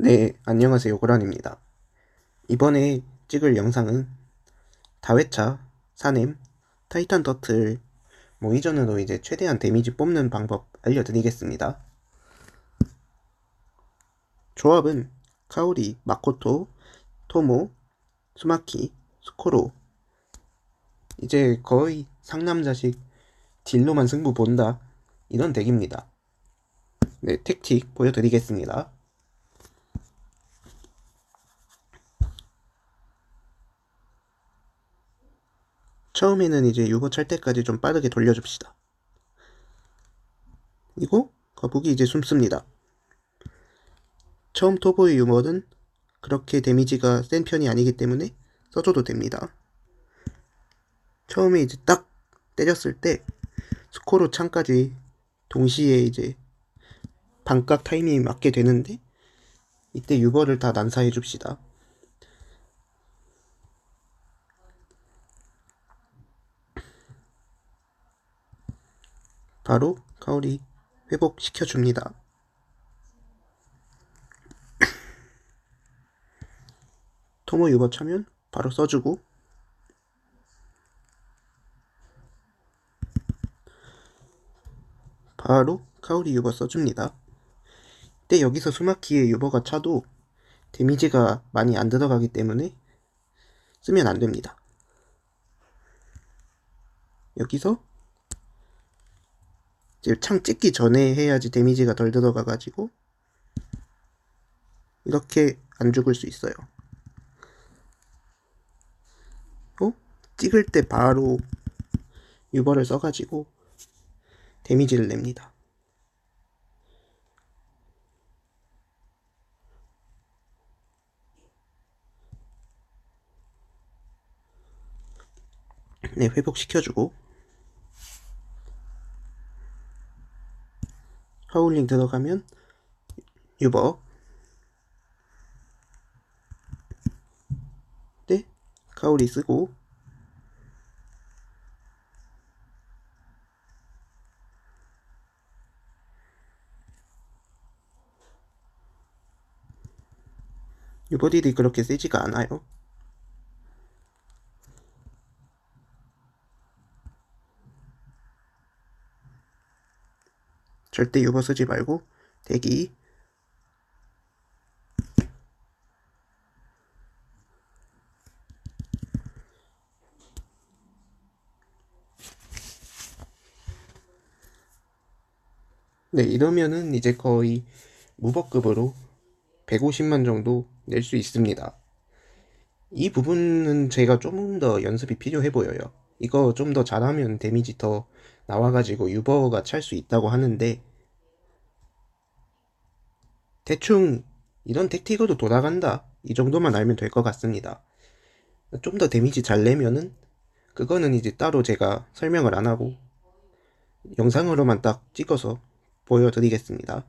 네, 안녕하세요. 고란입니다. 이번에 찍을 영상은 다회차, 사냄, 타이탄 터틀, 뭐 이전으로 이제 최대한 데미지 뽑는 방법 알려드리겠습니다. 조합은 카오리, 마코토, 토모, 수마키, 스코로 이제 거의 상남자식 딜로만 승부 본다 이런 덱입니다. 네, 택틱 보여드리겠습니다. 처음에는 이제 유버 찰 때까지 좀 빠르게 돌려줍시다. 그리고 거북이 이제 숨습니다. 처음 토보의 유머는 그렇게 데미지가 센 편이 아니기 때문에 써줘도 됩니다. 처음에 이제 딱 때렸을 때 스코로 창까지 동시에 이제 반각 타이밍이 맞게 되는데 이때 유버를 다 난사해 줍시다. 바로 카오리 회복시켜 줍니다. 토모 유버 차면 바로 써주고 바로 카오리 유버 써줍니다. 때 여기서 수마키의 유버가 차도 데미지가 많이 안 들어가기 때문에 쓰면 안 됩니다. 여기서 창 찍기 전에 해야지 데미지가 덜 들어가 가지고 이렇게 안 죽을 수 있어요. 어? 찍을 때 바로 유버를 써가지고 데미지를 냅니다. 네, 회복시켜주고 하울링 들어가면 유버 네, 카울이 쓰고 유버딜이 그렇게 세지가 않아요. 절대 유버 쓰지 말고 대기 네 이러면은 이제 거의 무버급으로 150만 정도 낼 수 있습니다. 이 부분은 제가 좀더 연습이 필요해 보여요. 이거 좀 더 잘하면 데미지 더 나와가지고 유버가 찰 수 있다고 하는데 대충 이런 덱티거도 돌아간다 이 정도만 알면 될 것 같습니다. 좀 더 데미지 잘 내면은 그거는 이제 따로 제가 설명을 안 하고 영상으로만 딱 찍어서 보여드리겠습니다.